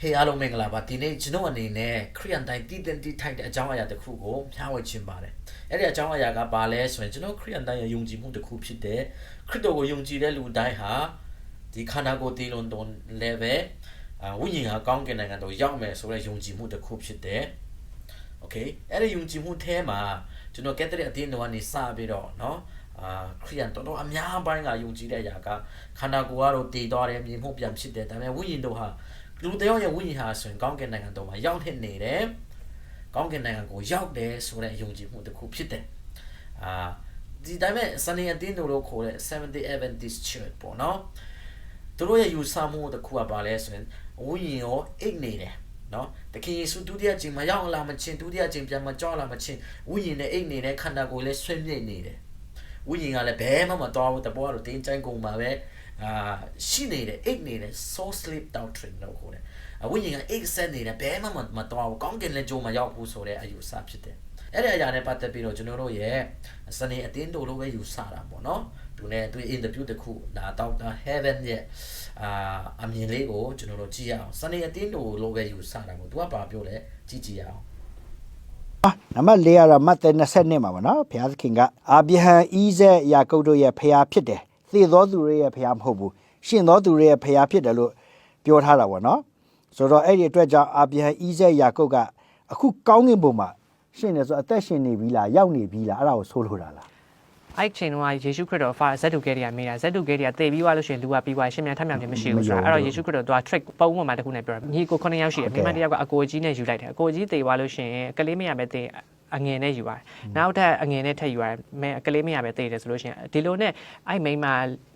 ဟေးအားလုံးမင်္ဂလာပါဒီနေ့ကျွန်တော်အနေနဲ့ခရိယန်တိုင်းတည်တည်တည်ထိုက်တဲ့အကြောင်းအရာတစ်ခုကိုမျှဝေခြင်းပါတယ်အဲ့ဒီအကြောင်းအရာကဘာလဲဆိုရင်ကျွန်တော်ခရိယန်တိုင်းရဲ့ယုံကြည်မှုတစ်ခုဖြစ်တဲ့ခရစ်တော်ကိုယုံကြည်တဲ့လူတိုင်းဟာဒီခန္ဓာကိုယ်တည်လွန်တော် level အာဝိညာဉ်ဟာကောင်းကင်နိုင်ငံတော်ရောက်မယ်ဆိုတဲ့ယုံကြည်မှုတစ်ခုဖြစ်တဲ့โอเคအဲ့ဒီယုံကြည်မှုထဲမှာကျွန်တော်ကက်သလစ်အသင်းတော်ကနေစပြီးတော့เนาะအာခရိယန်တော်တော်အများပိုင်းကယုံကြည်တဲ့အရာကခန္ဓာကိုယ်ကတော့တည်သွားတယ်မြင်မှုပြန်ဖြစ်တယ်ဒါပေမဲ့ဝိညာဉ်တော်ဟာ လူတယောက်ရဲ့ဝိညာဉ်ဟာဆိုရင်ကောင်းကင်နိုင်ငံတော်မှာရောက်နေနေတယ်။ကောင်းကင်နိုင်ငံကိုရောက်တယ်ဆိုတဲ့ယုံကြည်မှုတစ်ခုဖြစ်တယ်။အာဒီတိုင်းမဲ့စနေအတင်းတို့လို့ခေါ်တဲ့ Seventh-day Adventist Church ပေါ့နော်။သူတို့ရဲ့ယူဆမှုတစ်ခုကပါလဲဆိုရင်ဝိညာဉ်ရောအိတ်နေတယ်နော်တခင်ယေရှုဒုတိယကျင်မရောက်လာမချင်းဒုတိယကျင်ပြန်မကြောက်လာမချင်းဝိညာဉ်နဲ့အိတ်နေတဲ့ခန္ဓာကိုယ်လည်းဆွေးမြေ့နေတယ်ဝိညာဉ်ကလည်းဘယ်မှမတော်ဘူးတပေါ်ကတော့တင်းချိုင်းကုန်ပါပဲ အာရှိနေတယ်အိတ်နေတယ် soul sleep doctrine လို့ခေါ်တယ်အဝိညာဉ်ကအိတ်ဆက်နေတယ်ဘယ်မှမမတော်ဘူးကောင်းကင်လက်ကြိုးမရောက်ဘူးဆိုတဲ့အယူဆဖြစ်တယ်အဲ့ဒီအရာနဲ့ပတ်သက်ပြီးတော့ကျွန်တော်တို့ရဲ့စနေအတင်းတို့လိုပဲယူဆတာပေါ့နော်သူနဲ့သူ interview တစ်ခုဒါတော့ heaven ရဲ့အာအမြင်လေးကိုကျွန်တော်တို့ကြည့်ရအောင်စနေအတင်းတို့လိုပဲယူဆတာပေါ့သူကဘာပြောလဲကြည့်ကြည့်ရအောင်နံပါတ်၄ကတော့မတ်သဲ22မှာပါနော်ဘုရားသခင်ကအာဗြဟံဤဇက်ယာကုပ်တို့ရဲ့ဖျားဖြစ်တယ် သေသောသူတွေရဲ့ဖျားမဟုတ်ဘူးရှင်သောသူတွေရဲ့ဖျားဖြစ်တယ်လို့ပြောထားတာပေါ့နော်ဆိုတော့အဲ့ဒီအတွက်ကြောင့်အာဗြဟံဤဇက်ယာကုပ်ကအခုကောင်းကင်ဘုံမှာရှင်တယ်ဆိုအသက်ရှင်နေပြီလားရောက်နေပြီလားအဲ့ဒါကိုဆိုလိုတာလားအဲ့ဒီချိန်တုန်းကယေရှုခရစ်တော်ဖာဇက်တူကဲရီယာမေးတာဇက်တူကဲရီယာတည်ပြီးသွားလို့ရှိရင်လူကပြီးသွားရှင်မြန်ထပ်မြောက်ခြင်းမရှိဘူးဆိုတာအဲ့တော့ယေရှုခရစ်တော်သူက trick ပုံပေါ်မှာတခုနဲ့ပြောတာညီကို9ယောက်ရှိတယ်မိမတစ်ယောက်ကအကိုကြီးနဲ့ယူလိုက်တယ်အကိုကြီးတည်သွားလို့ရှိရင်ကလေးမရပဲတည် အငယ်နဲ့ယူရတယ်နောက်ထပ်အငယ်နဲ့ထပ်ယူရတယ်မဲကလေးမရပဲတည်တယ်ဆိုလို့ရှိရင်ဒီလိုနဲ့အဲ့မိမ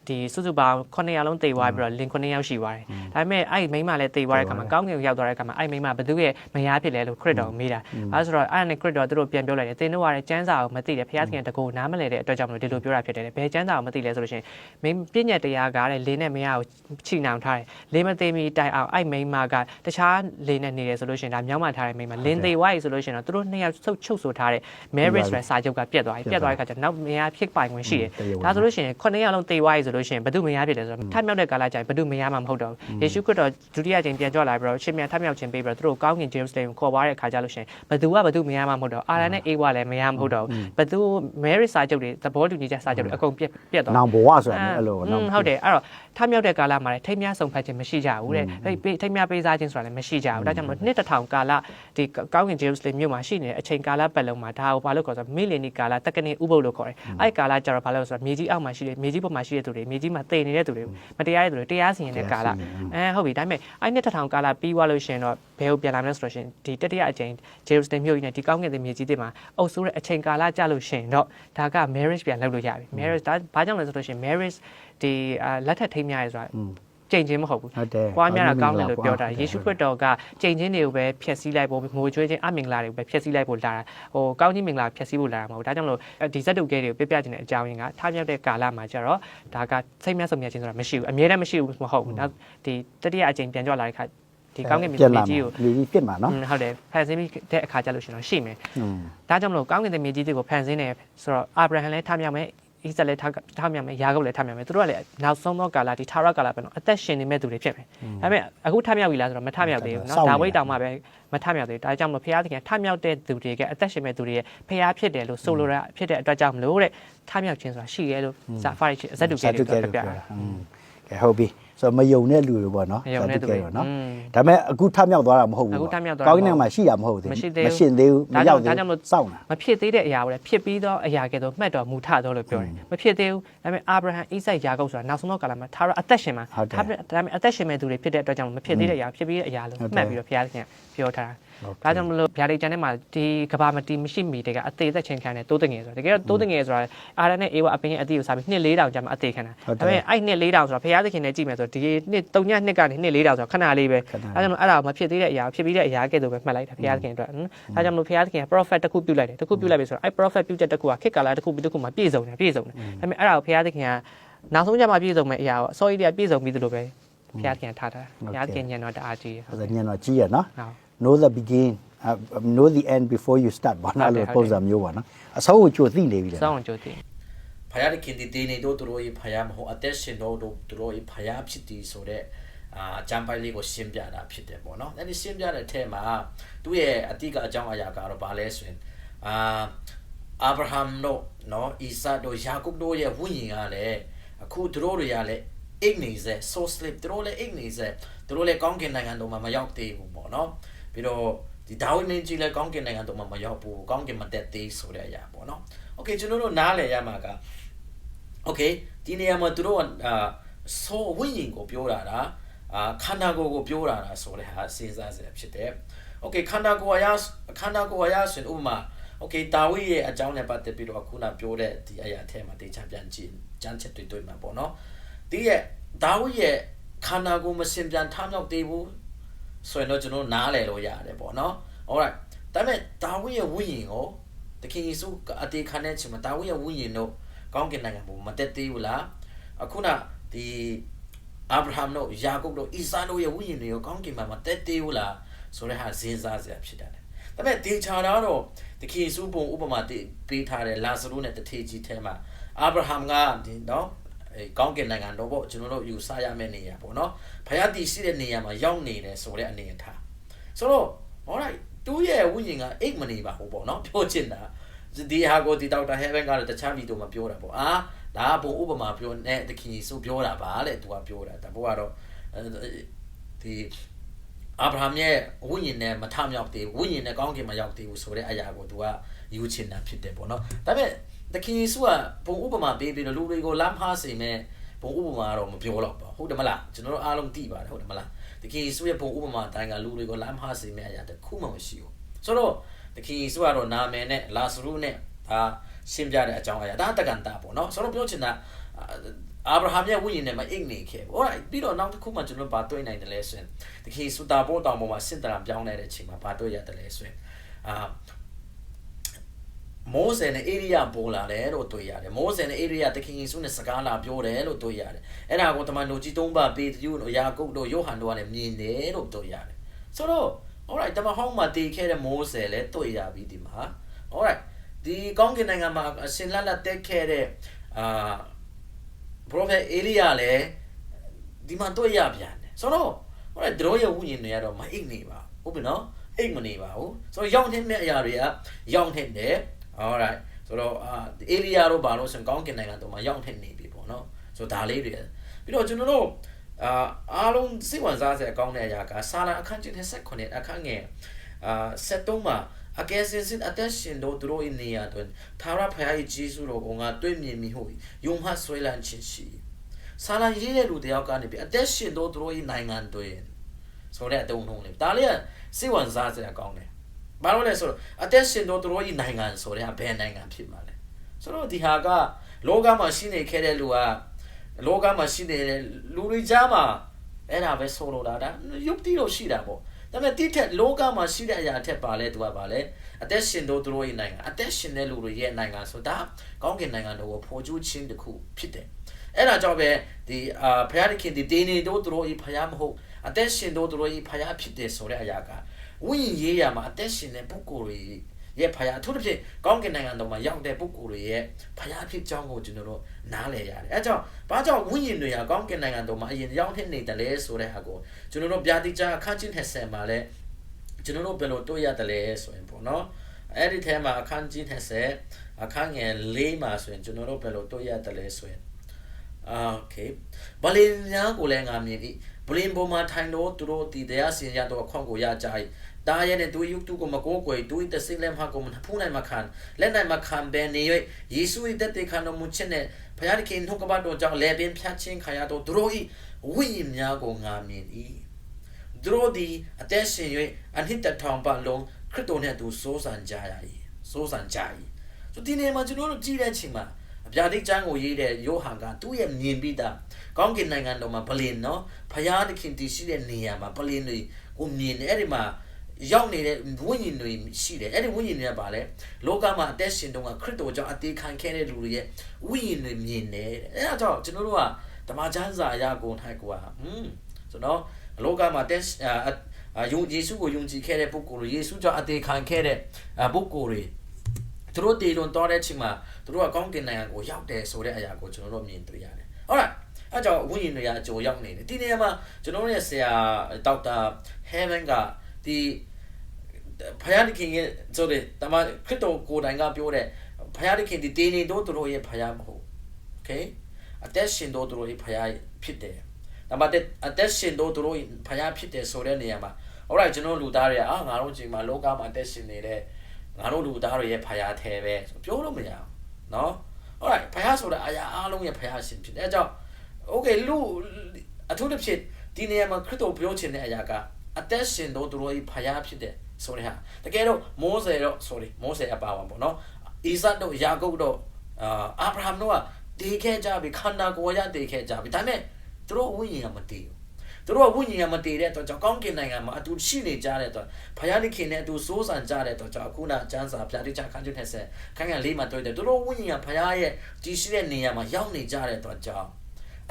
ဒီစုစုပေါင်း9ယောက်လုံးတည်သွားပြီးတော့လင်9ယောက်ရှိသွားတယ်ဒါပေမဲ့အဲ့မိမလည်းတည်သွားတဲ့အခါမှာကောင်းကင်ကိုရောက်သွားတဲ့အခါမှာအဲ့မိမဘသူရဲ့မယားဖြစ်လဲလို့ခရစ်တော်ကိုမေးတာအဲဆိုတော့အဲ့နဲ့ခရစ်တော်သူတို့ပြန်ပြောလိုက်တယ်တင်းတို့ကလည်းကျမ်းစာကိုမသိတယ်ဖခင်တကူနားမလဲတဲ့အတွက်ကြောင့်မလို့ဒီလိုပြောတာဖြစ်တယ်ဘယ်ကျမ်းစာကိုမသိလဲဆိုလို့ရှိရင်မင်းပြည့်ညက်တရားကတဲ့လင်းနဲ့မယားကိုချိနှောင်ထားတယ်လင်းမသိမီတိုင်အောင်အဲ့မိမကတခြားလင်းနဲ့နေတယ်ဆိုလို့ရှိရင်ဒါမြောင်းမှထားတဲ့မိမလင်းသေးဝိုင်းဆိုလို့ရှိရင်တော့သူတို့နှစ်ယောက်ဆုတ်ချုပ်ဆိုထားတဲ့ marriage ဆိုတဲ့စာချုပ်ကပြတ်သွားပြီပြတ်သွားတဲ့အခါကျနောက်မယားဖြစ်ပိုင်ခွင့်ရှိတယ်ဒါဆိုလို့ရှိရင်ခုနှစ်ယောက်လုံးသေဝိုင်းဆိုလို့ရှိရင်ဘသူမယားဖြစ်တယ်ဆိုတော့ထမြောက်တဲ့ကာလကျရင်ဘသူမယားမှမဟုတ်တော့ဘူးယေရှုခရစ်တော်ဒုတိယကြိမ်ပြန်ကြွလာပြီးတော့ရှင်မြန်ထမြောက်ခြင်းပေးပြီးတော့သူတို့ကောင်းကင် James လေးကိုခေါ်သွားတဲ့အခါကျလို့ရှိရင်ဘသူကဘသူမယားမှမဟုတ်တော့အာရန်နဲ့အေဝါလည်းမယားမဟုတ်တော့ဘူးဘသူ marriage စာချုပ်တွေသဘောတူညီချက်စာချုပ်တွေအကုန်ပြတ်ပြတ်သွားနောင်ဘဝဆိုတာလည်းအဲ့လိုอืมဟုတ်တယ်အဲ့တော့ထမြောက်တဲ့ကာလမှာလည်းထိမ်းများဆုံးဖတ်ခြင်းမရှိကြဘူးတဲ့အဲ့ဒီထိမ်းများပေးစားခြင်းဆိုတာလည်းမရှိကြဘူးဒါကြောင့်မို့နှစ်တစ်ထောင်ကာလဒီကောင်းကင်ဂျေရုဆလင်မြို့မှာရှိနေတဲ့အချိန်ကာလပတ်လုံးမှာဒါကိုဘာလို့ခေါ်ဆိုမီလီနီကာလတက္ကနီဥပုပ်လို့ခေါ်တယ်အဲ့ဒီကာလကျတော့ဘာလို့ဆိုတော့မြေကြီးအောက်မှာရှိတဲ့မြေကြီးပေါ်မှာရှိတဲ့သူတွေမြေကြီးမှာတည်နေတဲ့သူတွေမတရားတဲ့သူတွေတရားစီရင်တဲ့ကာလအဲဟုတ်ပြီဒါပေမဲ့အဲ့နှစ်တစ်ထောင်ကာလပြီးသွားလို့ရှိရင်တော့ဘယ်ကိုပြန်လာမလဲဆိုတော့ရှင်ဒီတတိယအချိန်ဂျေရုဆလင်မြို့ကြီးနဲ့ဒီကောင်းကင်တဲ့မြေကြီးတွေမှာအုပ်ဆိုးတဲ့အချိန်ကာလကြာလို့ရှိရင်တော့ဒါက marriage ပြန်လုပ်လို့ရပြီ marriage ဒါဘာကြောင့်လဲဆိုတော့ရှင် marriage ဒီလက်ထပ်ထိမ်းများရဲဆိုတာ ကြိမ်ချင်းမဟုတ်ဘူးဟုတ်တယ်။ပွားများတာကောင်းတယ်လို့ပြောတာယေရှုခရစ်တော်ကကြိမ်ချင်းတွေကိုပဲဖျက်ဆီးလိုက်ဖို့ငိုကြွေးခြင်းအမင်္ဂလာတွေကိုပဲဖျက်ဆီးလိုက်ဖို့လာတာ။ဟိုကောင်းခြင်းမင်္ဂလာဖျက်ဆီးဖို့လာတာမဟုတ်ဘူး။ဒါကြောင့်မလို့ဒီဇက်တုကဲတွေကိုပြပြခြင်းတဲ့အကြောင်းရင်းကထားမြောက်တဲ့ကာလမှာကျတော့ဒါကစိတ်မြတ်ဆုံးမြတ်ခြင်းဆိုတာမရှိဘူး။အမြဲတမ်းမရှိဘူးမဟုတ်ဘူး။နောက်ဒီတတိယအကြိမ်ပြန်ကြွလာတဲ့ခါဒီကောင်းကင်မြေကြီးကိုမြေကြီးပြစ်မှာနော်ဟုတ်တယ်ဖန်ဆင်းပြီးတဲ့အခါကျလို့ရှိရင်တော့ရှိမယ်อืม။ဒါကြောင့်မလို့ကောင်းကင်တဲ့မြေကြီးတွေကိုဖန်ဆင်းတယ်ဆိုတော့အာဗြဟံလည်းထားမြောက်မယ် ဣဇက်လည်းထားထားမြောက်မယ်ယာကုပ်လည်းထားမြောက်မယ်သူတို့ကလည်းနောက်ဆုံးသောကာလဒီထာဝရကာလပဲနော်အသက်ရှင်နေမဲ့သူတွေဖြစ်မယ်ဒါပေမဲ့အခုထားမြောက်ပြီလားဆိုတော့မထားမြောက်သေးဘူးနော်ဒါဝိတ်တောင်မှပဲမထားမြောက်သေးဘူးဒါကြောင့်မလို့ဖခင်သခင်ထားမြောက်တဲ့သူတွေကအသက်ရှင်မဲ့သူတွေရဲ့ဖခင်ဖြစ်တယ်လို့ဆိုလိုတာဖြစ်တဲ့အတွက်ကြောင့်မလို့တဲ့ထားမြောက်ခြင်းဆိုတာရှိရဲလို့ဇာဖာရီဇက်တူကဲတွေပြောပြတာอืมကဲဟုတ်ပြီ ဆိုတော့မယုံတဲ့လူတွေပေါ့နော်မယုံတဲ့သူတွေဇာတိကဲပေါ့နော်อืมဒါပေမဲ့အခုထမြောက်သွားတာမဟုတ်ဘူးအခုထမြောက်သွားတာကောင်းကင်မှာရှိတာမဟုတ်သေးမရှိသေးဘူးမရှင်သေးဘူးမဒါကြောရောက်င့်သေးဒါကြောင့်မလို့ဘူးစောင့်တာမဖြစ်သေးတဲ့အရာကိုလည်းဖြစ်ပြီးသောအရာကဲ့သို့မှတ်တော်မူထတော်လို့ပြောတယ်မဖြစ်သေးဘူးဒါပေမဲ့အာဗြဟံဣဆက်ယာကုပ်ဆိုတာနောက်ဆုံးသောကာလမှာထာဝရအသက်ရှင်မှာဟုတ်တယ်ဒါပေမဲ့ဒါပေမဲ့အသက်ရှင်မဲ့သူတွေဖြစ်တဲ့အတွက်ကြောင့်မဖြစ်သေးတဲ့အရာဖြစ်ပြီးတဲ့အရာလို့ဟုတ်တယ်မှတ်ပြီးတော့ဘုရားသခင်ကပြောထားတာဟုတ်ကဲ့ ဒါကြောင့်မလို့ဗျာဒိတ်ကျန်ထဲမှာဒီကဘာမတီမရှိမီတကအသေးသက်ချင်းခံတယ်တိုးတငယ်ဆိုတာတကယ်တော့တိုးတငယ်ဆိုတာအာရနဲ့အေဝအပင်ရဲ့အသေးကိုစားပြီးနှစ်၄တောင်ကြာမှအသေးခံတာဟုတ်တယ်ဒါပေမဲ့အဲ့နှစ်၄တောင်ဆိုတာဘုရားသခင်နဲ့ကြည့်မယ်ဆိုတော့ဒီနှစ်၃ညနှစ်ကနေနှစ်၄တောင်ဆိုတာခဏလေးပဲခဏလေးဒါကြောင့်မလို့အဲ့ဒါကိုမဖြစ်သေးတဲ့အရာကိုဖြစ်ပြီးတဲ့အရာကဲ့သို့ပဲမှတ်လိုက်တာဘုရားသခင်အတွက်ဟမ်ဒါကြောင့်မလို့ဘုရားသခင်က prophet တစ်ခုပြုလိုက်တယ်တစ်ခုပြုလိုက်ပြီဆိုတော့အဲ့ prophet ပြုချက်တစ်ခုကခေတ်ကာလတစ်ခုပြီးတစ်ခုမှာပြည့်စုံတယ်ပြည့်စုံတယ်ဒါပေမဲ့အဲ့ဒါကိုဘုရားသခင်ကနောက်ဆုံးကျမှပြည့်စုံမဲ့အရာကိုအစောကြီးတည်းကပြည့်စုံပြီးသလိုပဲဘုရားသခင်ကထားတာဘုရားသခင်ညံတော်တအားကြီးအဲ့ဒါညံတော့ကြီးရနော်ဟုတ် know the begin uh, know the end before you start ဘာလို့လဲဟုတ်တယ်ပုံစံမျိုးပါနော်အဆုံးကိုကြိုသိနေပြီလေစောင်းကြိုတည်ဖယားတခင်တည်တည်နေတော့သူတို့၏ဖယားမဟုတ်အသက်ရှင်တော့သူတို့၏ဖယားဖြစ်တည်ဆိုတဲ့အာဂျမ်ပိုင်လေးကိုရှင်းပြတာဖြစ်တယ်ပေါ့နော်အဲ့ဒီရှင်းပြတဲ့အထက်မှာသူ့ရဲ့အတိကအကြောင်းအရာကတော့ဘာလဲဆိုရင်အာအာဗြဟံတို့နော်အီဆာတို့ယာကုပ်တို့ရဲ့ဝိညာဉ်ကလည်းအခုသူတို့တွေကလည်းအိတ်နေစေ so sleep သူတို့လည်းအိတ်နေစေသူတို့လည်းကောင်းကင်နိုင်ငံတို့မှာမရောက်သေးဘူးပေါ့နော် ပြီးတော့ဒီဒါဝိမင်းကြီးလည်းကောင်းကင်နိုင်ငံတို့မှာမရောက်ဘူးကောင်းကင်မတက်သေးဆိုတဲ့အရာပေါ့နော်โอเคကျွန်တော်တို့နားလည်ရမှာက โอเคဒီနေရာမှာသူတို့ကအာဆိုဝိညာဉ်ကိုပြောတာဒါအာခန္ဓာကိုယ်ကိုပြောတာဒါဆိုတဲ့ဟာစဉ်းစားစရာဖြစ်တယ်โอเคခန္ဓာကိုယ်အရာခန္ဓာကိုယ်အရာဆိုရင်ဥပမာโอเคတာဝိရဲ့အကြောင်းနဲ့ပတ်သက်ပြီးတော့ခုနပြောတဲ့ဒီအရာအထက်မှာတေချာပြန်ကြည့်ကြမ်းချက်တွေ့တွေ့မှာပေါ့နော်ဒီရဲ့တာဝိရဲ့ခန္ဓာကိုယ်မစင်ပြန်ထမြောက်သေးဘူး ဆိုရင်တော့ကျွန်တော်နားလည်လို့ရတယ်ပေါ့နော် alright ဒါပေမဲ့တာဝိရဲ့ဝိညာဉ်ကိုတခင်ယေရှုအတေခံတဲ့ချိန်မှာတာဝိရဲ့ဝိညာဉ်တို့ကောင်းကင်နိုင်ငံဘုံမတက်သေးဘူးလားအခုနဒီအာဗြဟံတို့ယာကုပ်တို့ဣစာတို့ရဲ့ဝိညာဉ်တွေရောကောင်းကင်မှာမတက်သေးဘူးလားဆိုတဲ့ဟာစဉ်းစားစရာဖြစ်တယ်ဒါပေမဲ့ဒေချာတော့တခေစုပုံဥပမာပေးထားတဲ့လာဇရုနဲ့တထေကြီးထဲမှာအာဗြဟံကဒီနော် အဲကောင်းကင်နိုင်ငံတော့ပေါ့ကျွန်တော်တို့ယူဆရမယ့်နေရာပေါ့နော်ဖယားတီရှိတဲ့နေရာမှာရောက်နေတယ်ဆိုတဲ့အနေအထားဆိုတော့ alright သူ့ရဲ့ဝိညာဉ်ကအိတ်မနေပါဘူးပေါ့နော်ပြောချင်တာဒီဟာကိုဒီဒေါက်တာဟဲဗန်ကတော့တခြားဗီဒီယိုမှာပြောတာပေါ့အာဒါကဘုံဥပမာပြောနဲ့တခင်ဆိုပြောတာပါလေသူကပြောတာဒါဘို့ကတော့ဒီအာဗြဟံရဲ့ဝိညာဉ်နဲ့မထမြောက်သေးဘူးဝိညာဉ်နဲ့ကောင်းကင်မှာရောက်သေးဘူးဆိုတဲ့အရာကိုသူကယူချင်တာဖြစ်တယ်ပေါ့နော်ဒါပေမဲ့ တခင်ဆိုကဘုံဥပမာပေးပြီးတော့လူတွေကိုလမ်းဖားစေမဲ့ဘုံဥပမာတော့မပြောတော့ပါဟုတ်တယ်မလားကျွန်တော်တို့အားလုံးသိပါတယ်ဟုတ်တယ်မလားတခင်ဆိုရဲ့ဘုံဥပမာအတိုင်းကလူတွေကိုလမ်းဖားစေမဲ့အရာတခုမှမရှိဘူးဆိုတော့တခင်ဆိုကတော့နာမည်နဲ့လာစရုနဲ့ဒါရှင်းပြတဲ့အကြောင်းအရာဒါတက္ကန္တာပေါ့နော်ဆိုတော့ပြောချင်တာအာဗြဟံရဲ့ဝိညာဉ်နဲ့မအိတ်နေခဲ့ဘူး alright ပြီးတော့နောက်တစ်ခုမှကျွန်တော်ဗာတွေ့နိုင်တယ်လဲဆိုရင်တခင်စူတာပေါ်တောင်ပေါ်မှာစင်တရာပြောင်းနေတဲ့အချိန်မှာဗာတွေ့ရတယ်လဲဆိုရင်အာ မောဇယ်နဲ့အေရိယပေါ်လာတယ်လို့တွေ့ရတယ်မောဇယ်နဲ့အေရိယတခင်ယေရှုနဲ့စကားလာပြောတယ်လို့တွေ့ရတယ်အဲ့ဒါကိုတမန်တော်ကြီးသုံးပါပေတရုတို့ယာကုပ်တို့ယောဟန်တို့ကလည်းမြင်တယ်လို့တွေ့ရတယ်ဆိုတော့ alright တမန်ဟောင်းမှာတည်ခဲ့တဲ့မောဇယ်လည်းတွေ့ရပြီဒီမှာ alright ဒီကောင်းကင်နိုင်ငံမှာအရှင်လတ်လတ်တက်ခဲ့တဲ့အာ prophet အေလိယလည်းဒီမှာတွေ့ရပြန်တယ်ဆိုတော့ဟိုလေတို့ရဲ့ဝိညာဉ်တွေကတော့မအိတ်နေပါဘူးဟုတ်ပြီနော်အိတ်မနေပါဘူးဆိုတော့ရောက်နေတဲ့အရာတွေကရောက်နေတယ် alright ဆိုတော့အာအေလိယတို့ဘာလို့ဆိုကောင်းကင်နိုင်ငံတို့မှာရောက်နေနေပြီပေါ့နော်ဆိုတော့ဒါလေးတွေပြီးတော့ကျွန်တော်တို့အာအားလုံးစိတ်ဝင်စားစရာကောင်းတဲ့အရာကစာလံအခန်းကြီး29အခန်းငယ်အာ73မှာအကယ်စင်စစ်အသက်ရှင်တို့သူတို့၏နေရာတွင်သာရဖယား၏ဂျေစုတော်ကိုငါတွေ့မြင်မိဟုယုံမှဆွဲလန်းခြင်းရှိဆာလံရေးတဲ့လူတယောက်ကနေပြီးအသက်ရှင်တို့သူတို့၏နိုင်ငံတွင်ဆိုတဲ့အတုံးလုံးလေးဒါလေးကစိတ်ဝင်စားစရာကောင်းတယ် ဘာလို့လဲဆိုတော့အသက်ရှင်တို့သူတို့၏နိုင်ငံဆိုတဲ့ဘယ်နိုင်ငံဖြစ်မှာလဲဆိုတော့ဒီဟာကလောကမှာရှိနေခဲ့တဲ့လူကလောကမှာရှိနေတဲ့လူတွေကြားမှာအဲ့ဒါပဲဆိုလိုတာဒါယုတ်တိတော့ရှိတာပေါ့ဒါပေမဲ့တိထက်လောကမှာရှိတဲ့အရာအထက်ပါလဲသူကပါလဲအသက်ရှင်တို့သူတို့ရဲ့နိုင်ငံအသက်ရှင်တဲ့လူတွေရဲ့နိုင်ငံဆိုတာကောင်းကင်နိုင်ငံတော်ကိုဖော်ကျူးခြင်းတစ်ခုဖြစ်တယ်အဲ့ဒါကြောင့်ပဲဒီအာဖယားခင်ဒီတေနေတို့သူတို့ဤဖယားမဟုတ်အသက်ရှင်တို့သူတို့ဤဖယားဖြစ်တယ်ဆိုတဲ့အရာက ဝိညာဉ်ရေးရမှာအသက်ရှင်တဲ့ပုဂ္ဂိုလ်တွေရဲ့ဖယားအထူးသဖြင့်ကောင်းကင်နိုင်ငံတော်မှာရောက်တဲ့ပုဂ္ဂိုလ်တွေရဲ့ဖယားဖြစ်ကြောင်းကိုကျွန်တော်တို့နားလည်ရတယ်အဲကြောင့်ဘာကြောင့်ဝိညာဉ်တွေကကောင်းကင်နိုင်ငံတော်မှာအရင်ရောက်နေတယ်လဲဆိုတဲ့ဟာကိုကျွန်တော်တို့ဗျာတိကျအခန်းချင်း30မှာလဲကျွန်တော်တို့ဘယ်လိုတွေ့ရတယ်လဲဆိုရင်ပေါ့နော်အဲ့ဒီထဲမှာအခန်းကြီး30အခန်းငယ်၄မှာဆိုရင်ကျွန်တော်တို့ဘယ်လိုတွေ့ရတယ်လဲဆိုရင်အာโอเคဗလင်များကိုလည်းငါမြင်၏ ဗလင်ပေါ်မှာထိုင်တော့သူတို့တည်တရားစင်ရတော့ခွန်ကိုရကြ၏တာရဲ့နဲ့သူယုတ်သူကိုမကိုးကွယ်သူတစိလဲမှာကိုမဖူးနိုင်မခံလက်နိုင်မခံဘဲနေ၍ယေရှု၏တက်တဲ့ခံတော်မူခြင်းနဲ့ဘုရားသခင်နှုတ်ကပတ်တော်ကြောင့်လဲပင်ဖြတ်ခြင်းခါရတော့သူတို့၏ဝိညာဉ်များကိုငါမြင်၏သူတို့သည်အသက်ရှင်၍အနှစ်တထောင်ပတ်လုံးခရစ်တော်နဲ့သူစိုးစံကြရ၏စိုးစံကြ၏ဆိုဒီနေ့မှာကျွန်တော်တို့ကြည့်တဲ့ချိန်မှာအပြာတိကျမ်းကိုရေးတဲ့ယောဟန်ကသူ့ရဲ့မြင်ပြီးသား ကောင်းကင်နိုင်ငံတော်မှာဗလင်နော်ဖယားသခင်တည်ရှိတဲ့နေရာမှာဗလင်တွေကိုမြင်တယ်အဲ့ဒီမှာရောက်နေတဲ့ဝိညာဉ်တွေရှိတယ်အဲ့ဒီဝိညာဉ်တွေကပါလဲလောကမှာအသက်ရှင်တုန်းကခရစ်တော်ကြောင့်အသေးခံခဲ့တဲ့လူတွေရဲ့ဝိညာဉ်တွေမြင်တယ်အဲ့ဒါကြောင့်ကျွန်တော်တို့ကဓမ္မကျမ်းစာအရာကိုထိုက်ကွာဟွန်းဆိုတော့လောကမှာတက်အာယုံယေရှုကိုယုံကြည်ခဲ့တဲ့ပုဂ္ဂိုလ်တွေယေရှုကြောင့်အသေးခံခဲ့တဲ့ပုဂ္ဂိုလ်တွေသူတို့တည်လွန်တော်တဲ့အချိန်မှာသူတို့ကကောင်းကင်နိုင်ငံကိုရောက်တယ်ဆိုတဲ့အရာကိုကျွန်တော်တို့မြင်တွေ့ရတယ်ဟုတ်လား အဲကြောင့်ဝိညာဉ်တွေကအကြိုရောက်နေတယ်ဒီနေရာမှာကျွန်တော်တို့ရဲ့ဆရာဒေါက်တာ Heaven ကဒီဖယားခင်ရဲ့ဆိုတဲ့တမခရစ်တော်ကိုယ်တိုင်ကပြောတဲ့ဖယားခင်ဒီတင်းနေတော့သူတို့ရဲ့ဖယားမဟုတ် okay အသက်ရှင်တော့သူတို့ရဲ့ဖယားဖြစ်တယ်ဒါမှအသက်ရှင်တော့သူတို့ဖယားဖြစ်တယ်ဆိုတဲ့နေရာမှာ alright ကျွန်တော်လူသားတွေအာငါတို့ချိန်မှာလောကမှာအသက်ရှင်နေတဲ့ငါတို့လူသားတွေရဲ့ဖယားထဲပဲပြောလို့မရဘူးเนาะ alright ဖယားဆိုတာအရာအားလုံးရဲ့ဖယားရှင်ဖြစ်တယ်အဲကြောင့် okay လူအထူးသဖြင့်ဒီနေရာမှာခရစ်တော်ပြောချင်တဲ့အရာကအသက်ရှင်တော့သူတို့ရဲ့ဖယားဖြစ်တယ်ဆိုတဲ့ဟာတကယ်တော့မိုးစေတော့ sorry မိုးစေအပါဝင်ပေါ့နော်အိဇက်တို့ယာကုပ်တို့အာအာဗြဟံတို့ကတည်ခဲ့ကြပြီခန္ဓာကိုယ်ရတည်ခဲ့ကြပြီဒါပေမဲ့သူတို့ဝိညာဉ်ကမတည်ဘူးသူတို့ကဝိညာဉ်ကမတည်တဲ့အတွက်ကြောင့်ကောင်းကင်နိုင်ငံမှာအတူရှိနေကြတဲ့အတွက်ဖယားလိခင်နဲ့အတူစိုးစံကြတဲ့အတွက်ကြောင့်အခုနကျမ်းစာပြတိချခန်းကျွတ်တဲ့ဆက်ခန်းကလေးမှာတွေ့တယ်သူတို့ဝိညာဉ်ကဖယားရဲ့တည်ရှိတဲ့နေရာမှာရောက်နေကြတဲ့အတွက်ကြောင့်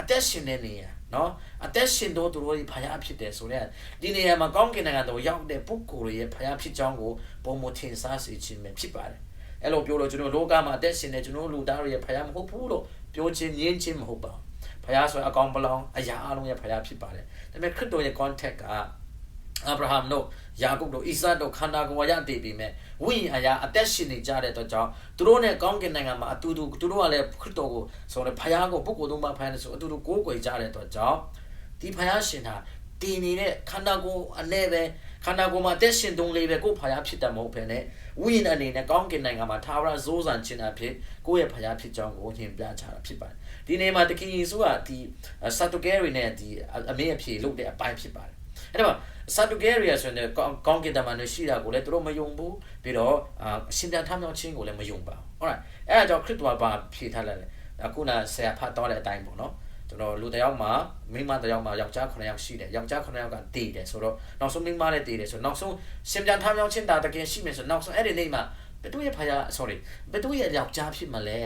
အသက်ရှင်တဲ့နေရာနော်အသက်ရှင်တော့သူတို့ဖယားဖြစ်တယ်ဆိုတော့ဒီနေရာမှာကောင်းကင်နိုင်ငံတော်ရောက်တဲ့ပုဂ္ဂိုလ်ရဲ့ဖယားဖြစ်ကြောင်းကိုပုံမထင်ရှားစေခြင်းပဲဖြစ်ပါတယ်အဲ့လိုပြောလို့ကျွန်တော်လောကမှာအသက်ရှင်နေကျွန်တော်လူသားတွေရဲ့ဖယားမဟုတ်ဘူးလို့ပြောခြင်းညင်းခြင်းမဟုတ်ပါဘူးဖယားဆိုရင်အကောင်ပလောင်အရာအလုံးရဲ့ဖယားဖြစ်ပါတယ်ဒါပေမဲ့ခရစ်တော်ရဲ့ contact က အာဗြဟံတို့ယာကုပ်တို့ဣဇက်တို့ခန္ဓာကိုယ်ရတည်ပြီးမြဲဝိညာဉ်အရာအသက်ရှင်နေကြတဲ့အတွက်ကြောင့်သူတို့နဲ့ကောင်းကင်နိုင်ငံမှာအတူတူသူတို့ကလည်းခရစ်တော်ကိုဆိုတော့ဖယားကိုပုဂ္ဂိုလ်သုံးပါးဖယားနဲ့ဆိုအတူတူကိုးကွယ်ကြတဲ့အတွက်ကြောင့်ဒီဖယားရှင်ဟာတည်နေတဲ့ခန္ဓာကိုယ်အနဲ့ပဲခန္ဓာကိုယ်မှာအသက်ရှင်တုံးလေးပဲကိုယ်ဖယားဖြစ်တယ်မဟုတ်ဘဲနဲ့ဝိညာဉ်အနေနဲ့ကောင်းကင်နိုင်ငံမှာသာဝရဇိုးစံခြင်းအဖြစ်ကိုယ့်ရဲ့ဖယားဖြစ်ကြောင်းကိုညင်ပြချတာဖြစ်ပါတယ်ဒီနေ့မှာတခင်ယေရှုကဒီဆတ်တူကယ်ရီနဲ့ဒီအမေအဖြေလုပ်တဲ့အပိုင်းဖြစ်ပါတယ် အဲ့တော့ဆတ်တူကယ်ရီဆိုရင်ကောင်းကင်တမန်တွေရှိတာကိုလည်းသူတို့မယုံဘူးပြီးတော့အရှင်ပြန်ထမြောက်ခြင်းကိုလည်းမယုံပါဘူး alright အဲ့ဒါကြောင့်ခရစ်တော်ကဘာဖြေထားလဲအခုနဆရာဖတ်တော့တဲ့အတိုင်းပေါ့နော်ကျွန်တော်လူတစ်ယောက်မှာမိန်းမတစ်ယောက်မှာယောက်ျား9ယောက်ရှိတယ်ယောက်ျား9ယောက်ကတည်တယ်ဆိုတော့နောက်ဆုံးမိန်းမလည်းတည်တယ်ဆိုတော့နောက်ဆုံးရှင်ပြန်ထမြောက်ခြင်းတာတကယ်ရှိမယ်ဆိုတော့နောက်ဆုံးအဲ့ဒီနေ့မှာဘယ်သူရဲ့ဖယား sorry ဘယ်သူရဲ့ယောက်ျားဖြစ်မလဲ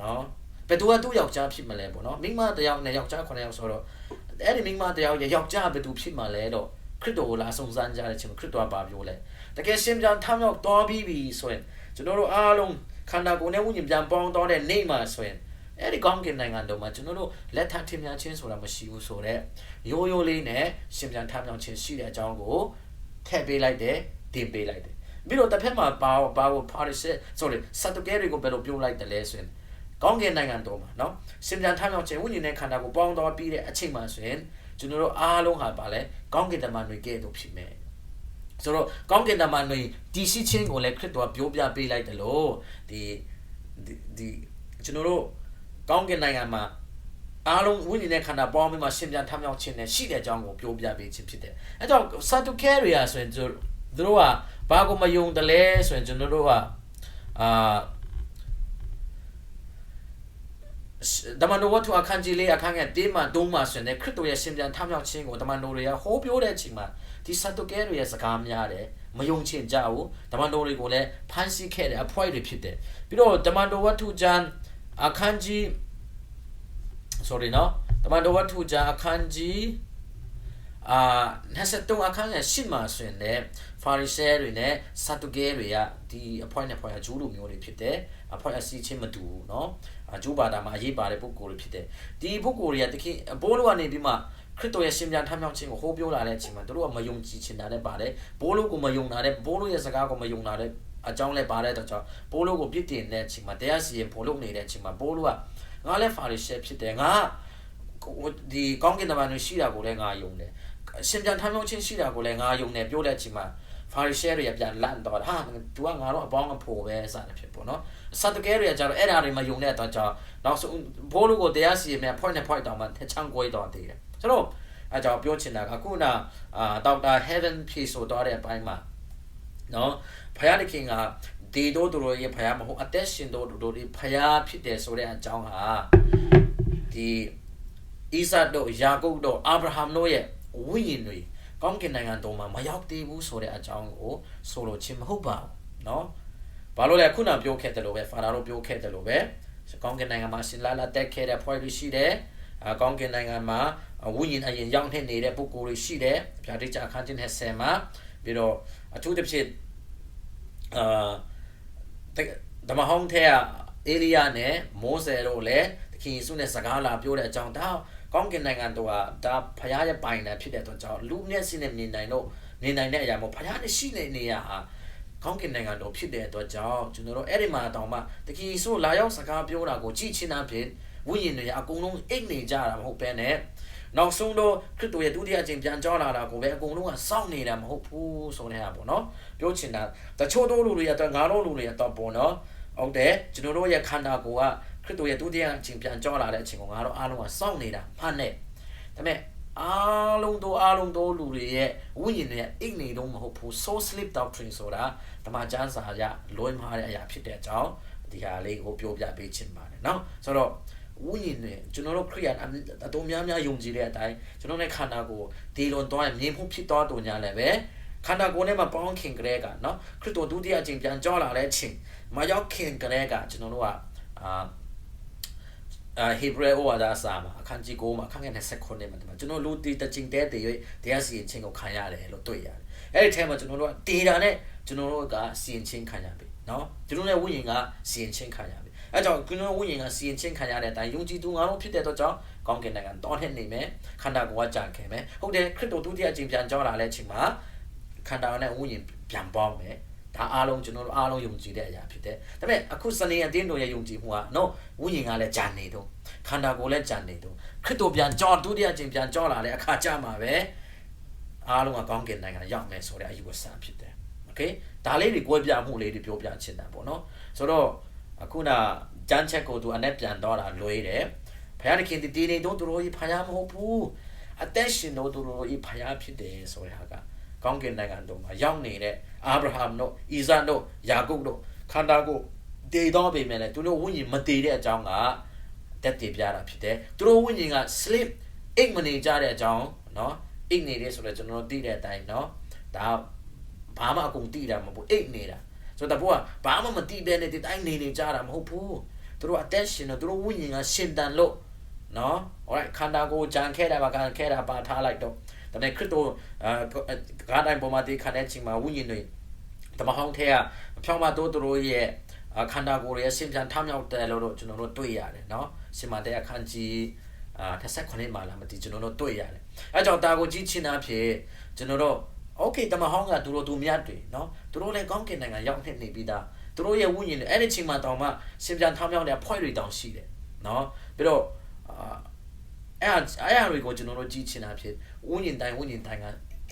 နော်ဘယ်သူကသူ့ယောက်ျားဖြစ်မလဲပေါ့နော်မိန်းမတစ်ယောက်နဲ့ယောက်ျား9ယောက်ဆိုတော့ အဲ့ဒီမိန်းမတစ်ယောက်ရဲ့ယောက်ျားဘယ်သူဖြစ်မလဲတော့ခရစ်တော်ကိုလာစုံစမ်းကြတဲ့ချိန်မှာခရစ်တော်ကဘာပြောလဲတကယ်ရှင်ပြန်ထမြောက်တော်ပြီးပြီဆိုရင်ကျွန်တော်တို့အားလုံးခန္ဓာကိုယ်နဲ့ဝိညာဉ်ပြန်ပေါင်းတော့တဲ့နေ့မှာဆိုရင်အဲ့ဒီကောင်းကင်နိုင်ငံတော်မှာကျွန်တော်တို့လက်ထပ်ထင်မြင်ခြင်းဆိုတာမရှိဘူးဆိုတော့ရိုးရိုးလေးနဲ့ရှင်ပြန်ထမြောက်ခြင်းရှိတဲ့အကြောင်းကိုထည့်ပေးလိုက်တယ်တင်ပေးလိုက်တယ်ပြီးတော့တစ်ဖက်မှာဘာဘာကို party sorry စတုကဲတွေကိုဘယ်လိုပြောလိုက်တယ်လဲဆိုရင် ကောင်းကင်နိုင်ငံတော်မှာနော်စင်ကြံထမြောက်ခြင်းဝိညာဉ်နဲ့ခန္ဓာကိုပေါင်းတော်ပြီးတဲ့အချိန်မှာဆိုရင်ကျွန်တော်တို့အားလုံးဟာပါလဲကောင်းကင်တမန်တွေကဲ့သို့ဖြစ်မယ်ဆိုတော့ကောင်းကင်တမန်တွေတည်ရှိခြင်းကိုလည်းခရစ်တော်ပြောပြပေးလိုက်တယ်လို့ဒီဒီကျွန်တော်တို့ကောင်းကင်နိုင်ငံမှာအားလုံးဝိညာဉ်နဲ့ခန္ဓာပေါင်းပြီးမှရှင်ပြန်ထမြောက်ခြင်းနဲ့ရှိတဲ့အကြောင်းကိုပြောပြပေးခြင်းဖြစ်တယ်အဲကြောင့် Satu Carrier ဆိုရင်သူတို့ကဘာကိုမယုံတယ်လဲဆိုရင်ကျွန်တော်တို့ကအာ တမန်တော်ဝတ္ထုအခန်းကြီးလေးအခန်းငယ်တင်းမှာတုံးမှာဆိုရင်ခရစ်တော်ရဲ့ရှင်ပြန်ထမြောက်ခြင်းကိုတမန်တော်တွေကဟောပြောတဲ့အချိန်မှာဒီဆတ်တုကဲတွေရဲ့စကားများတယ်မယုံချင်ကြဘူးတမန်တော်တွေကိုလည်းဖန်ဆီးခဲ့တဲ့အဖွဲတွေဖြစ်တယ်ပြီးတော့တမန်တော်ဝတ္ထုကျမ်းအခန်းကြီး sorry နော်တမန်တော်ဝတ္ထုကျမ်းအခန်းကြီးအာ23အခန်းငယ်10မှာဆိုရင်လည်း ဖာရိဆဲတွေနဲ့ဆတ်တုကဲတွေကဒီအဖွဲနဲ့ဖွဲအကျိုးလိုမျိုးတွေဖြစ်တယ်အဖွဲအစီချင်းမတူဘူးเนาะအကျိုးဘာသာမှာအရေးပါတဲ့ပုဂ္ဂိုလ်တွေဖြစ်တယ်ဒီပုဂ္ဂိုလ်တွေကတခင်ဘိုးလိုကနေပြီးမှခရစ်တော်ရဲ့ရှင်ပြန်ထမြောက်ခြင်းကိုဟောပြောလာတဲ့အချိန်မှာတို့ကမယုံကြည်ချင်တာလည်းပါတယ်ဘိုးလိုကိုမယုံတာလည်းဘိုးလိုရဲ့စကားကိုမယုံတာလည်းအကြောင်းလည်းပါတဲ့တော့ကြောင့်ဘိုးလိုကိုပြစ်တင်တဲ့အချိန်မှာတရားစီရင်ဘိုးလိုနေတဲ့အချိန်မှာဘိုးလိုကငါလည်းဖာရိရှဲဖြစ်တယ်ငါဒီကောင်းကင်တမန်တွေရှိတာကိုလည်းငါယုံတယ်ရှင်ပြန်ထမြောက်ခြင်းရှိတာကိုလည်းငါယုံတယ်ပြောတဲ့အချိန်မှာ ဖာရိရှဲတွေကပြန်လန့်တော့ဟာ तू ကငါတော့အပေါင်းအဖို့ပဲစသဖြင့်ပေါ့နော်ဆတ်တကယ်တွေကကြတော့အဲ့ဓာတွေမယုံတဲ့အတွက်ကြောင့်နောက်ဆုံးဘိုးလူကိုတရားစီရင်မြန် point နဲ့ point တောင်မှချမ်းကွဲတော့တည်တယ်ဆိုတော့အဲကြောင့်ပြောချင်တာကခုနအာဒေါက်တာ heaven ဖြေဆိုတော့တဲ့အပိုင်းမှာနော်ဖယားတခင်ကဒီတို့တို့ရဲ့ဖယားမဟုတ်အသက်ရှင်တို့တို့ဒီဖယားဖြစ်တယ်ဆိုတဲ့အကြောင်းဟာဒီဣဇတ်တို့ယာကုပ်တို့အာဗြဟံတို့ရဲ့ဝိညာဉ်တွေ ကောင်းကင်နိုင်ငံတော်မှာမရောက်သေးဘူးဆိုတဲ့အကြောင်းကိုဆိုလိုခြင်းမဟုတ်ပါဘူးเนาะဘာလို့လဲခုနပြောခဲ့တယ်လို့ပဲဖာရာတို့ပြောခဲ့တယ်လို့ပဲကောင်းကင်နိုင်ငံမှာရှင်လာလာတက်ခဲ့တဲ့ဖွဲ့ပြီးရှိတယ်အကောင်းကင်နိုင်ငံမှာဝိညာဉ်အရင်ရောက်နေတဲ့ပုဂ္ဂိုလ်တွေရှိတယ်ဗျာဒိတ်ချအခန်းချင်းနဲ့ဆယ်မှာပြီးတော့အထူးသဖြင့်အာဓမ္မဟောင်းထဲကအေလိယနဲ့မိုးစေတို့လည်းတ ခင်ယေရှုနဲ့စကားလာပြောတဲ့အကြောင်းဒါ ကောင်းကင်နိုင်ငံတော်ဟာဒါဖခင်ရဲ့ပိုင်တယ်ဖြစ်တဲ့အတွက်ကြောင့်လူမျက်စိနဲ့မြင်နိုင်တော့မြင်နိုင်တဲ့အရာမို့ဖခင်နဲ့ရှိတဲ့နေရာဟာကောင်းကင်နိုင်ငံတော်ဖြစ်တဲ့အတွက်ကြောင့်ကျွန်တော်တို့အဲ့ဒီမှာတောင်မှတခင်ယေရှုလာရောက်စကားပြောတာကိုကြည့်ချင်းအဖြစ်ဝိညာဉ်တွေအကုန်လုံးအိတ်နေကြတာမဟုတ်ပဲနဲ့နောက်ဆုံးတော့ခရစ်တော်ရဲ့ဒုတိယအကြိမ်ပြန်ကြောလာတာကိုပဲအကုန်လုံးကစောင့်နေတာမဟုတ်ဘူးဆိုတဲ့ဟာပေါ့နော်ပြောချင်တာတချို့တို့လူတွေကတော့ငါတို့လူတွေကတော့ပေါ့နော်ဟုတ်တယ်ကျွန်တော်တို့ရဲ့ခန္ဓာကိုယ်က ခရစ်တော်ရဲ့ဒုတိယအကြိမ်ပြန်ကြောလာတဲ့အချိန်ကိုငါတို့အားလုံးကစောင့်နေတာမှန်တယ်ဒါပေမဲ့အားလုံးတို့အားလုံးတို့လူတွေရဲ့ဝိညာဉ်တွေရဲ့အိတ်နေတော့မဟုတ်ဘူး soul sleep doctrine ဆိုတာဓမ္မကျမ်းစာရလွှဲမှားတဲ့အရာဖြစ်တဲ့အကြောင်းဒီဟာလေးကိုပြောပြပေးချင်ပါတယ်เนาะဆိုတော့ဝိညာဉ်နဲ့ကျွန်တော်တို့ခရိယန်အတော်များများယုံကြည်တဲ့အတိုင်းကျွန်တော်နဲ့ခန္ဓာကိုယ်ဒီလွန်သွားရင်မြင်မှုဖြစ်သွားတော်ညာလည်းပဲခန္ဓာကိုယ်နဲ့မပေါင်းခင်ကလေးကเนาะခရစ်တော်ဒုတိယအချိန်ပြန်ကြောလာတဲ့အချိန်မရောက်ခင်ကလေးကကျွန်တော်တို့ကအာ အာဟေဘရဲဩဝါဒစာမှာအခန်းကြီး9မှာအခန်းငယ်29မှာဒီမှာကျွန်တော်လူတီတချင်းတဲတေ၍တရားစီရင်ခြင်းကိုခံရတယ်လို့တွေ့ရတယ်။အဲ့ဒီထဲမှာကျွန်တော်တို့ကဒေတာနဲ့ကျွန်တော်တို့ကစီရင်ခြင်းခံရပြီနော်။ကျွန်တော်ရဲ့ဝိညာဉ်ကစီရင်ခြင်းခံရပြီ။အဲ့ကြောင့်ကျွန်တော်ဝိညာဉ်ကစီရင်ခြင်းခံရတဲ့အတိုင်းယုံကြည်သူငါတို့ဖြစ်တဲ့တော့ကြောင့်ကောင်းကင်နိုင်ငံတောင်းထက်နေမယ်ခန္ဓာကိုယ်ကကြံခဲ့မယ်။ဟုတ်တယ်ခရစ်တော်ဒုတိယအကြိမ်ပြန်ကြောင်းလာတဲ့အချိန်မှာခန္ဓာနဲ့ဝိညာဉ်ပြန်ပေါင်းမယ်။ ဒါအားလုံးကျွန်တော်တို့အားလုံးယုံကြည်တဲ့အရာဖြစ်တယ်။ဒါပေမဲ့အခုစနေအတင်းတော်ရဲ့ယုံကြည်မှုကနော်ဝိညာဉ်ကလည်းဂျန်နေတော့ခန္ဓာကိုယ်လည်းဂျန်နေတော့ခရစ်တော်ပြန်ကြောဒုတိယအကြိမ်ပြန်ကြောလာတဲ့အခါကျမှပဲအားလုံးကကောင်းကင်နိုင်ငံရောက်မယ်ဆိုတဲ့အယူဝဆဖြစ်တယ်။ Okay ဒါလေးတွေကြွယ်ပြမှုလေးတွေပြောပြချင်တာပေါ့နော်။ဆိုတော့အခုနဂျန်ချက်ကိုသူအနဲ့ပြန်တော့တာလွေးတယ်။ဘုရားသခင်ဒီနေတော့သူတို့ဤဖယားမဟုတ်ဘူး။အသက်ရှင်တော့သူတို့ဤဖယားဖြစ်တယ်ဆိုတဲ့ဟာက ကောင်းကင်နိုင်ငံတော်မှာရောက်နေတဲ့အာဗြဟံတို့ဣဇာတို့ယာကုပ်တို့ခန္ဓာကိုတည်တော့ပေမဲ့လည်းသူတို့ဝိညာဉ်မတည်တဲ့အကြောင်းကတက်တည်ပြတာဖြစ်တယ်သူတို့ဝိညာဉ်က sleep အိတ်မနေကြတဲ့အကြောင်းเนาะအိတ်နေတယ်ဆိုတော့ကျွန်တော်တို့သိတဲ့အတိုင်းเนาะဒါဘာမှအကုန်သိတာမဟုတ်ဘူးအိတ်နေတာဆိုတော့တဘောကဘာမှမသိဘဲနဲ့ဒီတိုင်းနေနေကြတာမဟုတ်ဘူးသူတို့ attention တို့သူတို့ဝိညာဉ်ကရှင်တန်လို့เนาะ alright ခန္ဓာကိုယ်ကြံခဲ့တာပါကြံခဲ့တာပါထားလိုက်တော့ ဒါနဲ့ခရစ်တော်အာဂါတိုင်းပေါ်မှာဒီခန္ဓာချင်းမှာဝိညာဉ်တွေတမဟောင်းထဲကဖြောင်းမတိုးသူတို့ရဲ့ခန္ဓာကိုယ်ရဲ့ရှင်ပြန်ထမြောက်တယ်လို့ကျွန်တော်တို့တွေ့ရတယ်เนาะရှင်မတဲ့အခန်းကြီးအာ29မှာလာမသိကျွန်တော်တို့တွေ့ရတယ်အဲကြောင့်တာကိုကြီးချင်းတာဖြစ်ကျွန်တော်တို့ okay တမဟောင်းကသူတို့သူမြတ်တွေเนาะသူတို့လည်းကောင်းကင်နိုင်ငံရောက်နေပြီးသားသူတို့ရဲ့ဝိညာဉ်တွေအဲ့ဒီချိန်မှာတောင်မှရှင်ပြန်ထမြောက်တဲ့ဖွဲ့တွေတောင်ရှိတယ်เนาะပြီးတော့အာ အဲ့အဲ့အရာတွေကိုကျွန်တော်တို့ကြည့်ချင်တာဖြစ်ဝိညာဉ်တိုင်းဝိညာဉ်တိုင်းက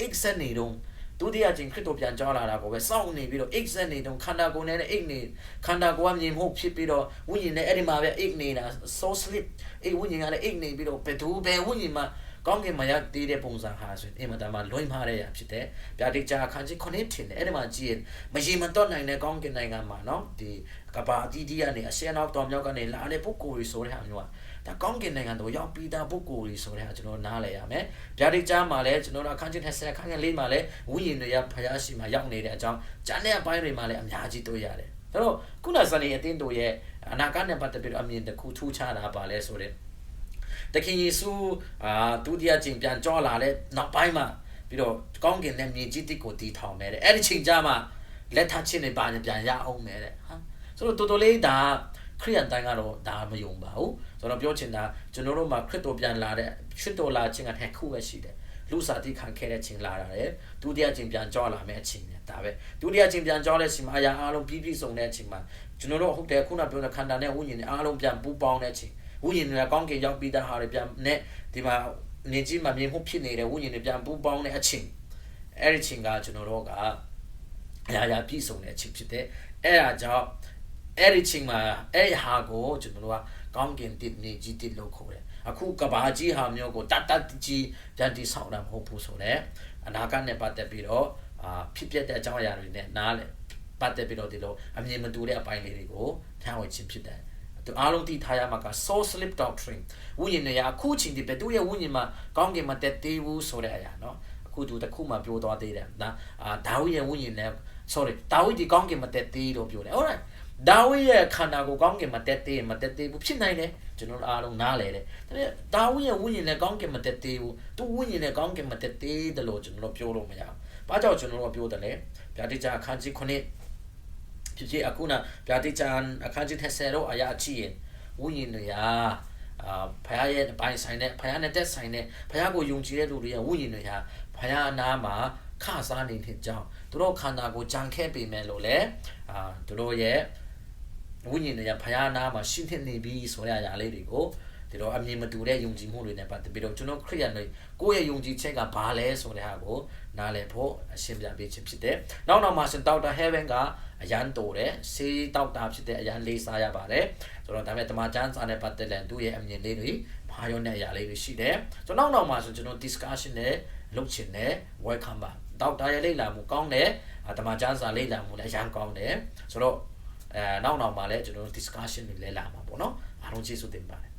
exact နေတော့ဒုတိယချင်းခရစ်တော်ပြန်ကြောလာတာကိုပဲစောင့်နေပြီးတော့ exact နေတော့ခန္ဓာကိုယ်နဲ့အိတ်နေခန္ဓာကိုယ်ကမြင်မှုဖြစ်ပြီးတော့ဝိညာဉ်နဲ့အဲ့ဒီမှာပဲအိတ်နေတာ so sleep အဲ့ဝိညာဉ်ကလည်းအိတ်နေပြီးတော့ဘယ်သူဘယ်ဝိညာဉ်မှာ ကောင်းကင်မှာရတည်တဲ့ပုံစံဟာဆိုရင်အင်မတန်မှလွှမ်းမှားတဲ့ရဖြစ်တယ်။ဗျာဒိတ်ချာခန်းကြီးခုနှစ်ထင်တယ်အဲ့ဒီမှာကြည့်ရင်မရင်မတော့နိုင်တဲ့ကောင်းကင်နိုင်ငံမှာနော်ဒီကဘာအတီးတီးကနေအရှင်းနောက်တော်မြောက်ကနေလာတဲ့ပုဂ္ဂိုလ်တွေဆိုတဲ့ဟာမျိုးကဒါကောင်းကင်နိုင်ငံတို့ရောက်ပြီးသားပုဂ္ဂိုလ်တွေဆိုတဲ့ဟာကျွန်တော်နားလည်ရမယ်။ဗျာဒိတ်ချာမှာလည်းကျွန်တော်တို့အခန်းကြီး30အခန်းကြီး4မှာလည်းဝိညာဉ်တွေကဖျားရှိမှာရောက်နေတဲ့အကြောင်းဂျန်တဲ့အပိုင်းတွေမှာလည်းအများကြီးတွေ့ရတယ်။ဒါတော့ခုနစနေအတင်းတို့ရဲ့အနာဂတ်နဲ့ပတ်သက်ပြီးတော့အမြင်တစ်ခုထူးခြားတာပါလဲဆိုတဲ့ တခင်ယေရှုအာဒုတိယကျင့်ပြန်ကြောလာတဲ့နောက်ပိုင်းမှာပြီးတော့ကောင်းကင်နဲ့မြေကြီးတစ်ကိုတည်ထောင်မယ်တဲ့အဲ့ဒီချိန်ကျမှလက်ထချင်းနေပါပြန်ရအောင်မယ်တဲ့ဟာဆိုတော့တော်တော်လေးဒါခရိယန်တိုင်းကတော့ဒါမယုံပါဘူးဆိုတော့ပြောချင်တာကျွန်တော်တို့မှာခရစ်တော်ပြန်လာတဲ့ခရစ်တော်လာခြင်းကတစ်ခုပဲရှိတယ်လူစားတိခံခဲ့တဲ့ချိန်လာတာလေဒုတိယချိန်ပြန်ကြောလာမယ့်အချိန်နဲ့ဒါပဲဒုတိယချိန်ပြန်ကြောတဲ့အချိန်မှာအရာအားလုံးပြီးပြီးစုံတဲ့အချိန်မှာကျွန်တော်တို့ဟုတ်တယ်ခုနပြောတဲ့ခန္ဓာနဲ့ဝိညာဉ်နဲ့အားလုံးပြန်ပူးပေါင်းတဲ့အချိန် ဝိညာဉ်နဲ့ကောင်းကင်ရောက်ပြီးသားဟာတွေပြန်နဲ့ဒီမှာနေကြီးမှာမြင်မှုဖြစ်နေတဲ့ဝိညာဉ်တွေပြန်ပူးပေါင်းတဲ့အချိန်အဲ့ဒီချိန်ကကျွန်တော်တို့ကအရာရာပြည့်စုံတဲ့အချိန်ဖြစ်တဲ့အဲ့ဒါကြောင့်အဲ့ဒီချိန်မှာအဲ့ဟာကိုကျွန်တော်တို့ကကောင်းကင်တစ်နေကြီးတစ်လို့ခေါ်တယ်အခုကဘာကြီးဟာမျိုးကိုတတ်တတ်ကြီးပြန်တည်ဆောက်တာမဟုတ်ဘူးဆိုတော့အနာဂတ်နဲ့ပတ်သက်ပြီးတော့အာဖြစ်ပျက်တဲ့အကြောင်းအရာတွေနဲ့နားလေပတ်သက်ပြီးတော့ဒီလိုအမြင်မတူတဲ့အပိုင်းလေးတွေကိုထမ်းဝေခြင်းဖြစ်တယ် သူအားလုံးသိထားရမှာက soul sleep doctrine ဝိညာဉ်နဲ့အခုချိန်ဒီပဲသူရဲ့ဝိညာဉ်မှာကောင်းကင်မှာတက်သေးဘူးဆိုတဲ့အရာနော်အခုသူတစ်ခုမှပြောသွားသေးတယ်ဒါအာဒါဝိရဲ့ဝိညာဉ်နဲ့ sorry ဒါဝိဒီကောင်းကင်မှာတက်သေးလို့ပြောတယ် alright ဒါဝိရဲ့ခန္ဓာကိုယ်ကောင်းကင်မှာတက်သေးမတက်သေးဘူးဖြစ်နိုင်တယ်ကျွန်တော်အားလုံးနားလည်တယ်ဒါပေမဲ့ဒါဝိရဲ့ဝိညာဉ်နဲ့ကောင်းကင်မှာတက်သေးဘူးသူဝိညာဉ်နဲ့ကောင်းကင်မှာတက်သေးတယ်လို့ကျွန်တော်ပြောလို့မရဘူးဘာကြောင့်ကျွန်တော်တို့ပြောတယ်လဲဗျာတိကျအခန်းကြီး9 ဖြစ်ဖြစ်အခုနဗျာတိကျအခန်းကြီး30တော့အရာကြည့်ရင်ဝိညာဉ်တွေဟာအာဖခင်ရဲ့အပိုင်ဆိုင်တဲ့ဖခင်နဲ့တက်ဆိုင်တဲ့ဖခင်ကိုယုံကြည်တဲ့လူတွေရဲ့ဝိညာဉ်တွေဟာဖခင်အနာမှာခစားနေတဲ့ကြောင်းသူတို့ခန္ဓာကိုကြံခဲ့ပေမဲ့လို့လေအာသူတို့ရဲ့ဝိညာဉ်တွေကဖခင်အနာမှာရှိနေနေပြီဆိုတဲ့အရာလေးတွေကိုဒီတော့အမြင်မတူတဲ့ယုံကြည်မှုတွေနဲ့ပတ်သက်ပြီးတော့ကျွန်တော်ခရိယန်တွေကိုယ့်ရဲ့ယုံကြည်ချက်ကဘာလဲဆိုတဲ့ဟာကိုနားလည်ဖို့အရှင်းပြပေးခြင်းဖြစ်တယ်။နောက်နောက်မှာရှင်ဒေါက်တာဟဲဗန်က အရန်တိုတယ်ဆေးဒေါက်တာဖြစ်တဲ့အရန်လေးစားရပါတယ်။ဆိုတော့ဒါပေမဲ့တမန်ကျမ်းစာနဲ့ပတ်သက်တဲ့သူ့ရဲ့အမြင်လေးတွေဘာရောတဲ့အရာလေးတွေရှိတယ်။ဆိုတော့နောက်နောက်မှာဆိုကျွန်တော် discussion နဲ့လုပ်ချင်တယ် welcome ပါ။ဒေါက်တာရဲ့လေ့လာမှုကောင်းတယ်။တမန်ကျမ်းစာလေ့လာမှုလည်းအရန်ကောင်းတယ်။ဆိုတော့အဲနောက်နောက်မှာလည်းကျွန်တော် discussion တွေလည်းလာမှာပေါ့နော်။အားလုံးကျေးဇူးတင်ပါတယ်